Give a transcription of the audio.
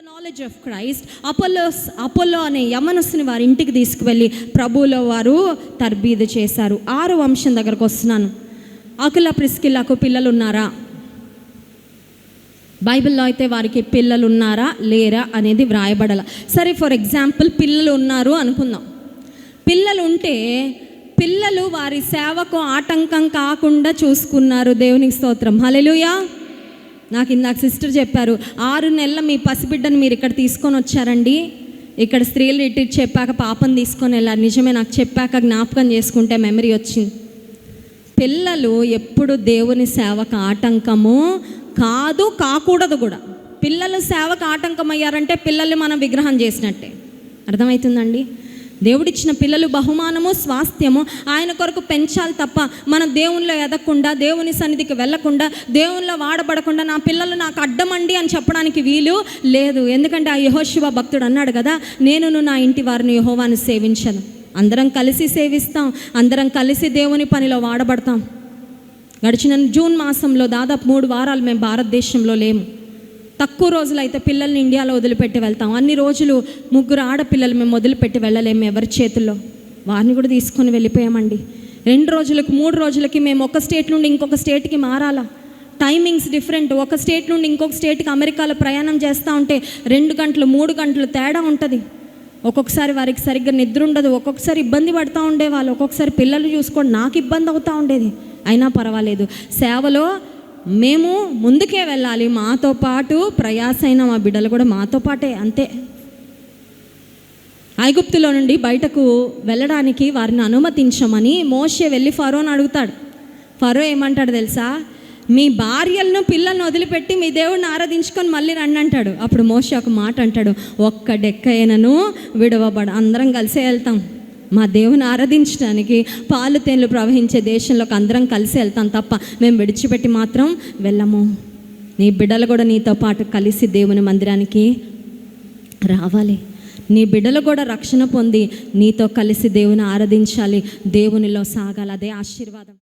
The knowledge of Christ Apollos Apollo అనే యమనస్సుని వారి ఇంటికి తీసుకువెళ్ళి ప్రభువులో వారు తర్బీదు చేశారు. ఆరు వంశం దగ్గరకు వస్తున్నాను. అకుల ప్రిస్కిల్లకు పిల్లలు ఉన్నారా బైబిల్లో అయితే వారికి పిల్లలు ఉన్నారా లేరా అనేది వ్రాయబడాల. సరే ఫర్ ఎగ్జాంపుల్ పిల్లలు ఉన్నారు అనుకుందాం. పిల్లలు ఉంటే పిల్లలు వారి సేవకు ఆటంకం కాకుండా చూసుకున్నారు. దేవునికి స్తోత్రం. హలెలుయా నాకు ఇందాక సిస్టర్ చెప్పారు ఆరు నెలల మీ పసిబిడ్డను మీరు ఇక్కడ తీసుకొని వచ్చారండి. ఇక్కడ స్త్రీలు ఇటు చెప్పాక పాపం తీసుకొని వెళ్ళారు. నిజమే నాకు చెప్పాక జ్ఞాపకం చేసుకుంటే మెమరీ వచ్చింది. పిల్లలు ఎప్పుడు దేవుని సేవకు ఆటంకము కాదు కాకూడదు కూడా. పిల్లలు సేవకు ఆటంకం అయ్యారంటే పిల్లల్ని మనం విగ్రహం చేసినట్టే. అర్థమవుతుందండి? దేవుడిచ్చిన పిల్లలు బహుమానము స్వాస్థ్యము. ఆయన కొరకు పెంచాలి తప్ప మనం దేవునిలో ఎదగకుండా దేవుని సన్నిధికి వెళ్ళకుండా దేవునిలో వాడబడకుండా నా పిల్లలు నాకు అడ్డమండి అని చెప్పడానికి వీలు లేదు. ఎందుకంటే ఆ యహోశివ భక్తుడు అన్నాడు కదా నేను నా ఇంటి వారిని యహోవాను సేవించను. అందరం కలిసి సేవిస్తాం అందరం కలిసి దేవుని పనిలో వాడబడతాం. గడిచిన జూన్ మాసంలో దాదాపు మూడు వారాలు మేము భారతదేశంలో లేము. తక్కువ రోజులు అయితే పిల్లల్ని ఇండియాలో వదిలిపెట్టి వెళ్తాం. అన్ని రోజులు ముగ్గురు ఆడపిల్లలు మేము వదిలిపెట్టి వెళ్ళలేము ఎవరి చేతుల్లో. వారిని కూడా తీసుకొని వెళ్ళిపోయామండి. రెండు రోజులకు మూడు రోజులకి మేము ఒక స్టేట్ నుండి ఇంకొక స్టేట్కి మారాలా? టైమింగ్స్ డిఫరెంట్ ఒక స్టేట్ నుండి ఇంకొక స్టేట్కి అమెరికాలో ప్రయాణం చేస్తూ ఉంటే రెండు గంటలు మూడు గంటలు తేడా ఉంటుంది. ఒక్కొక్కసారి వారికి సరిగ్గా నిద్ర ఉండదు. ఒక్కొక్కసారి ఇబ్బంది పడుతూ ఉండేవాళ్ళు. ఒక్కొక్కసారి పిల్లలు చూసుకోండి నాకు ఇబ్బంది అవుతూ ఉండేది. అయినా పర్వాలేదు. సేవలో మేము ముందుకే వెళ్ళాలి. మాతో పాటు ప్రయాసైన మా బిడ్డలు కూడా మాతో పాటే అంతే. ఐగుప్తులో నుండి బయటకు వెళ్ళడానికి వారిని అనుమతించమని మోషే వెళ్ళి ఫరోని అడుగుతాడు. ఫరో ఏమంటాడు తెలుసా? మీ భార్యలను పిల్లలను వదిలిపెట్టి మీ దేవుడిని ఆరాధించుకొని మళ్ళీ రండి అంటాడు. అప్పుడు మోషే ఒక మాట అంటాడు. ఒక్క డెక్కైనను విడవబడ అందరం కలిసే వెళ్తాం. మా దేవుని ఆరాధించడానికి పాలు తేనెలు ప్రవహించే దేశంలోకి అందరం కలిసి వెళ్తాం తప్ప మేము విడిచిపెట్టి మాత్రం వెళ్ళము. నీ బిడ్డలు కూడా నీతో పాటు కలిసి దేవుని మందిరానికి రావాలి. నీ బిడ్డలు కూడా రక్షణ పొంది నీతో కలిసి దేవుని ఆరాధించాలి. దేవునిలో సాగాలి. అదే ఆశీర్వాదం.